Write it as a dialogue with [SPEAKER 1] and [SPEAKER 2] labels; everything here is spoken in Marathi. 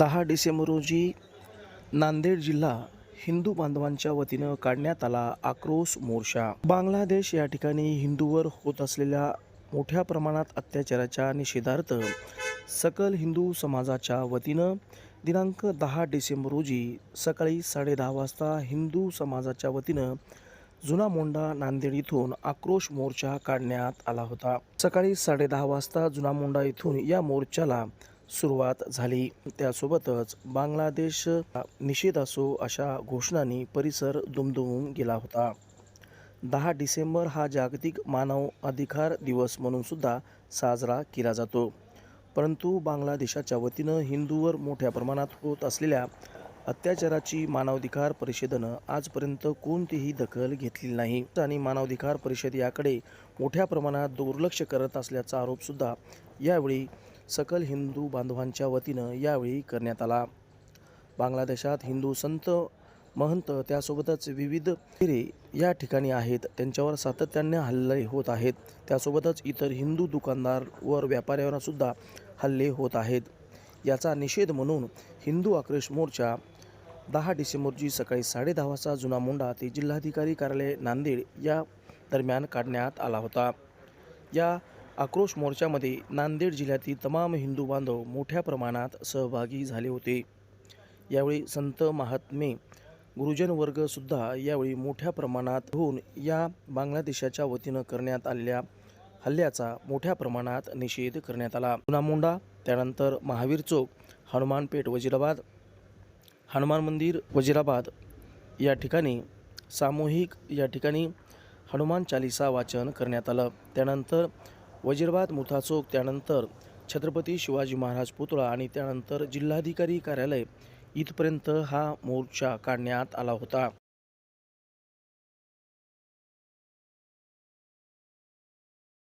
[SPEAKER 1] दहा डिसेंबर रोजी नांदेड जिल्हा हिंदू बांधवांच्या वतीनं काढण्यात आला आक्रोश मोर्चा. बांगलादेश या ठिकाणी हिंदूवर होत असलेल्या मोठ्या प्रमाणात अत्याचाराच्या निषेधार्थ सकल हिंदू समाजाच्या वतीनं दिनांक दहा डिसेंबर रोजी सकाळी साडेदहा वाजता हिंदू समाजाच्या वतीनं जुना मोंडा नांदेड इथून आक्रोश मोर्चा काढण्यात आला होता. सकाळी साडेदहा वाजता जुना मोंडा इथून या मोर्चाला सुरुवात झाली. त्यासोबतच बांगलादेश निषेध असो अशा घोषणांनी परिसर दुमदुमून गेला होता. दहा डिसेंबर हा जागतिक मानव अधिकार दिवस म्हणूनसुद्धा साजरा केला जातो. परंतु बांगलादेशाच्या वतीनं हिंदूवर मोठ्या प्रमाणात होत असलेल्या अत्याचाराची मानवाधिकार परिषदेनं आजपर्यंत कोणतीही दखल घेतलेली नाही. आणि मानवाधिकार परिषद याकडे मोठ्या प्रमाणात दुर्लक्ष करत असल्याचा आरोपसुद्धा यावेळी सकल हिंदू बांधवांच्या वतीनं यावेळी करण्यात आला. बांगलादेशात हिंदू संत महंत त्यासोबतच विविध हिरे या ठिकाणी आहेत. त्यांच्यावर सातत्याने हल्ले होत आहेत. त्यासोबतच इतर हिंदू दुकानदार वर व्यापाऱ्यांवर सुद्धा हल्ले होत आहेत. याचा निषेध म्हणून हिंदू आक्रोश मोर्चा दहा डिसेंबरची सकाळी साडेदहा वाजता जुना मोंडा ते जिल्हाधिकारी कार्यालय नांदेड या दरम्यान काढण्यात आला होता. या आक्रोश मोर्चामध्ये नांदेड जिल्ह्यातील तमाम हिंदू बांधव मोठ्या प्रमाणात सहभागी झाले होते. यावेळी संत महात्मे गुरुजन वर्गसुद्धा यावेळी मोठ्या प्रमाणात होऊन या बांगलादेशाच्या वतीनं करण्यात आलेल्या हल्ल्याचा मोठ्या प्रमाणात निषेध करण्यात आला. जुनामुंडा त्यानंतर महावीर चौक हनुमानपेठ वजिराबाद हनुमान मंदिर वजिराबाद या ठिकाणी सामूहिक या ठिकाणी हनुमान चालिसा वाचन करण्यात आलं. त्यानंतर वजीरबाद मुथा चौक त्यानंतर छत्रपती शिवाजी महाराज पुतळा आणि त्यानंतर जिल्हाधिकारी कार्यालय. इथपर्यंत हा मोर्चा काढण्यात आला होता.